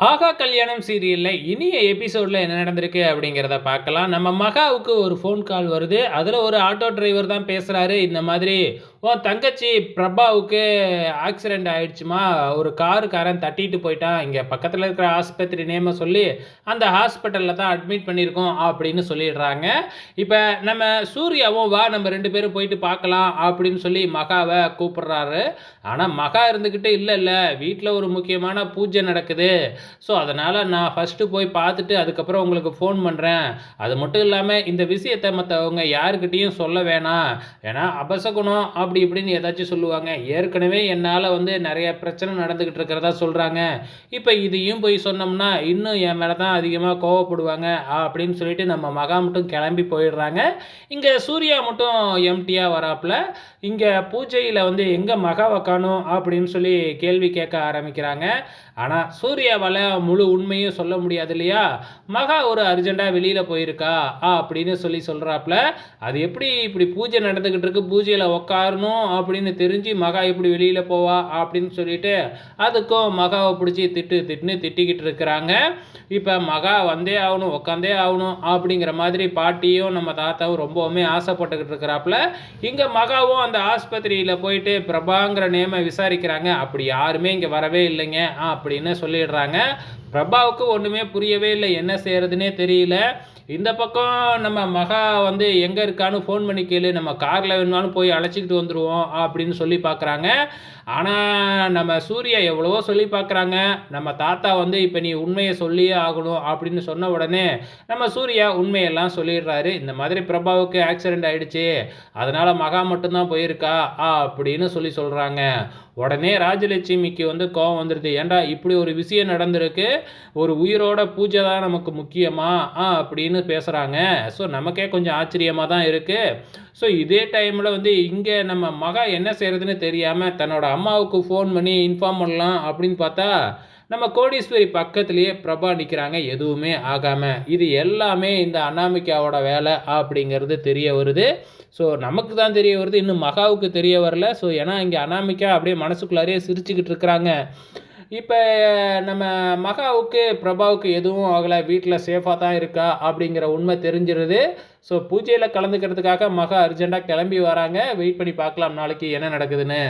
ஆகா கல்யாணம் சீரியலில் இனிய எபிசோடில் என்ன நடந்திருக்கு அப்படிங்கிறத பார்க்கலாம். நம்ம மகாவுக்கு ஒரு ஃபோன் கால் வருது. அதில் ஒரு ஆட்டோ டிரைவர் தான் பேசுகிறாரு இந்த மாதிரி ஓ தங்கச்சி பிரபாவுக்கு ஆக்சிடெண்ட் ஆயிடுச்சுமா? ஒரு காருக்காரன் தட்டிட்டு போயிட்டான் இங்கே பக்கத்தில் இருக்கிற ஆஸ்பத்திரி நேமை சொல்லி அந்த ஹாஸ்பிட்டலில் தான் அட்மிட் பண்ணியிருக்கோம் அப்படின்னு சொல்லிடுறாங்க. இப்போ நம்ம சூர்யாவும் வா நம்ம ரெண்டு பேரும் போயிட்டு பார்க்கலாம் அப்படின்னு சொல்லி மகாவை கூப்பிடுறாரு. ஆனால் மகா இருந்துக்கிட்டு இல்லை இல்லை. வீட்டில் ஒரு முக்கியமான பூஜை நடக்குது. ஸோ அதனால் நான் ஃபஸ்ட்டு போய் பார்த்துட்டு அதுக்கப்புறம் உங்களுக்கு ஃபோன் பண்ணுறேன் அது மட்டும் இல்லாமல் இந்த விஷயத்தை மற்றவங்க யாருக்கிட்டேயும் சொல்ல வேணாம். ஏன்னா அபசகுணம் அப்படி இப்படின்னு ஏதாச்சும் சொல்லுவாங்க. ஏற்கனவே என்னால் வந்து நிறைய பிரச்சனை நடந்துக்கிட்டு இருக்கிறதா சொல்கிறாங்க இப்போ இதையும் போய் சொன்னோம்னா இன்னும் என் மேலே தான் அதிகமாக கோவப்படுவாங்க அப்படின்னு சொல்லிட்டு நம்ம மகா மட்டும் கிளம்பி போயிடுறாங்க. இங்கே சூர்யா மட்டும் எம்டியாக வராப்பில். இங்கே பூஜையில் வந்து எங்கே மகாவை காணும் அப்படின்னு சொல்லி கேள்வி கேட்க ஆரம்பிக்கிறாங்க. ஆனால் சூர்யாவால் முழு உண்மையும் சொல்ல முடியாது இல்லையா? மகா ஒரு அர்ஜெண்ட்டாக வெளியில் போயிருக்கா ஆ அப்படின்னு சொல்லி சொல்கிறாப்புல அது எப்படி இப்படி பூஜை நடந்துக்கிட்டு இருக்கு? பூஜையில் உக்காரணும் அப்படின்னு தெரிஞ்சு மகா எப்படி வெளியில் போவா அப்படின்னு சொல்லிட்டு அதுக்கும் மகாவை பிடிச்சி திட்டு திட்டுன்னு திட்டிக்கிட்டு இருக்கிறாங்க. இப்போ மகா வந்தே ஆகணும் உக்காந்தே ஆகணும் அப்படிங்கிற மாதிரி பாட்டியும் நம்ம தாத்தாவும் ரொம்பவுமே ஆசைப்பட்டுக்கிட்டு இருக்கிறாப்புல. இங்கே மகாவும் அந்த ஆஸ்பத்திரியில் போயிட்டு பிரபாங்கிற நேமை விசாரிக்கிறாங்க. அப்படி யாருமே இங்கே வரவே இல்லைங்க அப்படின்னு சொல்லிடுறாங்க. பிரபாவுக்கு ஒன்றுமே புரியவே இல்லை என்ன செய்கிறதுனே தெரியல. இந்த பக்கம் நம்ம மகா வந்து எங்கே இருக்கான்னு ஃபோன் பண்ணி கேளு. நம்ம காரில் வேணுமாலும் போய் அழைச்சிக்கிட்டு வந்துடுவோம் அப்படின்னு சொல்லி பார்க்குறாங்க ஆனால் நம்ம சூர்யா எவ்வளவோ சொல்லி பார்க்குறாங்க நம்ம தாத்தா வந்து இப்போ நீ உண்மையை சொல்லியே ஆகணும் அப்படின்னு சொன்ன உடனே நம்ம சூர்யா உண்மையெல்லாம் சொல்லிடுறாரு. இந்த மாதிரி பிரபாவுக்கு ஆக்சிடெண்ட் ஆகிடுச்சு அதனால் மகா மட்டும்தான் போயிருக்கா அப்படின்னு சொல்லி சொல்கிறாங்க உடனே ராஜலட்சுமிக்கு வந்து கோவம் வந்துடுது ஏன்டா இப்படி ஒரு விஷயம் நடந்திருக்கு? ஒரு உயிரோட பூஜை தான் நமக்கு முக்கியமா? ஆ அப்படின்னு பேசுகிறாங்க ஸோ நமக்கே கொஞ்சம் ஆச்சரியமாக தான் இருக்குது ஸோ இதே டைமில் வந்து இங்கே நம்ம மகா என்ன செய்கிறதுன்னு தெரியாமல் தன்னோட அம்மாவுக்கு ஃபோன் பண்ணி இன்ஃபார்ம் பண்ணலாம் அப்படின்னு பார்த்தா நம்ம கோடீஸ்வரி பக்கத்துலேயே பிரபா நிற்கிறாங்க எதுவுமே ஆகாமல் இது எல்லாமே இந்த அனாமிகாவோட வேலை அப்படிங்கிறது தெரிய வருது. ஸோ நமக்கு தான் தெரிய வருது. இன்னும் மகாவுக்கு தெரிய வரல. ஸோ ஏன்னா இங்கே அனாமிக்கா அப்படியே மனசுக்குள்ளாரே சிரிச்சுக்கிட்டு இருக்கிறாங்க. இப்போ நம்ம மகாவுக்கு பிரபாவுக்கு எதுவும் ஆகலை. வீட்டில் சேஃபாக தான் இருக்கா? அப்படிங்கிற உண்மை தெரிஞ்சிருது. ஸோ பூஜையில் கலந்துக்கிறதுக்காக மகா அர்ஜெண்ட்டாக கிளம்பி வராங்க. வெயிட் பண்ணி பார்க்கலாம். நாளைக்கு என்ன நடக்குதுன்னு.